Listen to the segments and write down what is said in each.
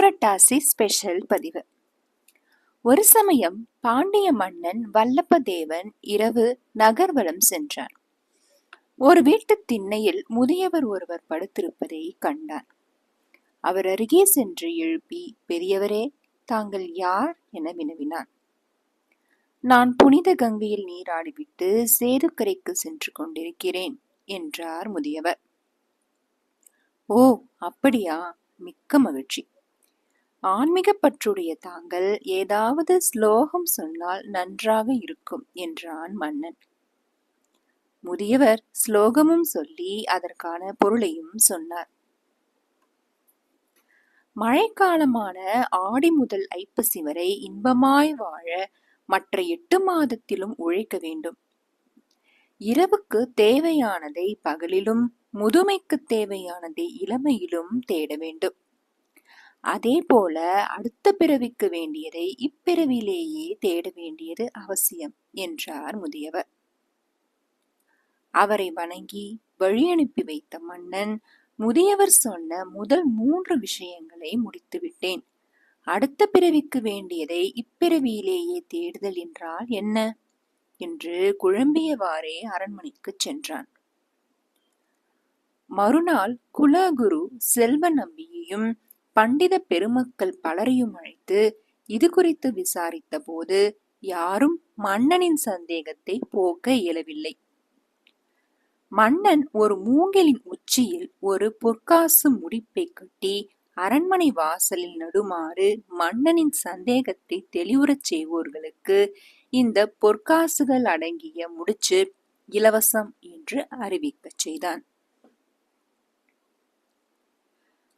புரட்டாசி special பதிவு. ஒரு சமயம் பாண்டிய மன்னன் வல்லப்பதேவன் இரவு நகர்வலம் சென்றான். ஒரு வீட்டு திண்ணையில் முதியவர் ஒருவர் படுத்திருப்பதை கண்டான். அவர் அருகே சென்று எழுப்பி பெரியவரே தாங்கள் யார்? என வினவினான். நான் புனித கங்கையில் நீராடிவிட்டு சேதுக்கரைக்கு சென்று கொண்டிருக்கிறேன் என்றார் முதியவர். ஓ அப்படியா? மிக்க மகிழ்ச்சி. ஆன்மீக பற்றுடைய தாங்கள் ஏதாவது ஸ்லோகம் சொன்னால் நன்றாக இருக்கும் என்றான் மன்னன். முதியவர் ஸ்லோகமும் சொல்லி அதற்கான பொருளையும் சொன்னார். மழைக்காலமான ஆடி முதல் ஐப்பசி வரை இன்பமாய் வாழ மற்ற எட்டு மாதத்திலும் உழைக்க வேண்டும். இரவுக்கு தேவையானதை பகலிலும் முதுமைக்கு தேவையானதை இளமையிலும் தேட வேண்டும். அதே போல அடுத்த பிறவிக்கு வேண்டியதை இப்பிறவிலேயே தேட வேண்டியது அவசியம் என்றார் முதியவர். அவரை வணங்கி வழி அனுப்பி வைத்த மன்னன் முதியவர் சொன்ன முதல் மூன்று விஷயங்களை முடித்துவிட்டேன் அடுத்த பிறவிக்கு வேண்டியதை இப்பிறவியிலேயே தேடுதல் என்றால் என்ன? என்று குழம்பியவாறே அரண்மனைக்கு சென்றான். மறுநாள் குலகுரு செல்வ நம்பியையும் பண்டித பெருமக்கள் பலரையும் அழைத்து இது குறித்து விசாரித்த போது யாரும் மன்னனின் சந்தேகத்தை போக்க இயலவில்லை. மன்னன் ஒரு மூங்கிலின் உச்சியில் ஒரு பொற்காசு முடிப்பை கட்டி அரண்மனை வாசலில் நடுமாறு மன்னனின் சந்தேகத்தை தெளிவுறச் செய்வோர்களுக்கு இந்த பொற்காசுகள் அடங்கிய முடிச்சு இலவசம் என்று அறிவிக்கச் செய்தான்.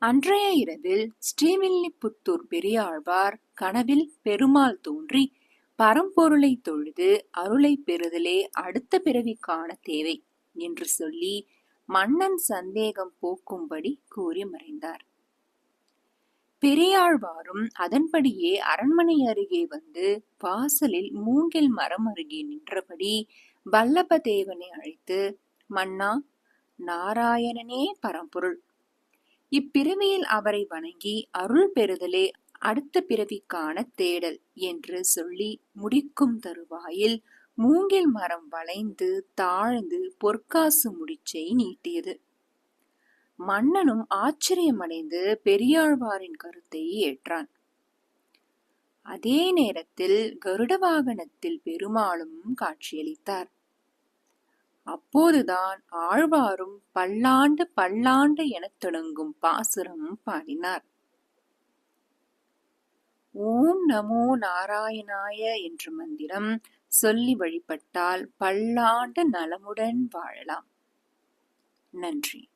அன்றைய இரவில் ஸ்ரீவில்லிபுத்தூர் பெரியாழ்வார் கனவில் பெருமாள் தோன்றி பரம்பொருளை தொழுது அருளை பெறுதலே அடுத்த பிறவிக்கான தேவை என்று சொல்லி மன்னன் சந்தேகம் போக்கும்படி கூறி மறைந்தார். பெரியாழ்வாரும் அதன்படியே அரண்மனை அருகே வந்து வாசலில் மூங்கில் மரம் அருகே நின்றபடி வல்லபதேவனை அழைத்து மன்னா நாராயணனே பரம்பொருள் இப்பிறவியில் அவரை வணங்கி அருள் பெறுதலே அடுத்த பிறவிக்கான தேடல் என்று சொல்லி முடிக்கும் தருவாயில் மூங்கில் மரம் வளைந்து தாழ்ந்து பொற்காசு முடிச்சை நீட்டியது. மன்னனும் ஆச்சரியமடைந்து பெரியாழ்வாரின் கருத்தை ஏற்றான். அதே நேரத்தில் கருட வாகனத்தில் பெருமாளும் காட்சியளித்தார். அப்போதுதான் ஆழ்வாரும் பல்லாண்டு பல்லாண்டு எனத் தொடங்கும் பாசுரம் பாடினார். ஓம் நமோ நாராயணாய என்ற மந்திரம் சொல்லி வழிபட்டால் பல்லாண்டு நலமுடன் வாழலாம். நன்றி.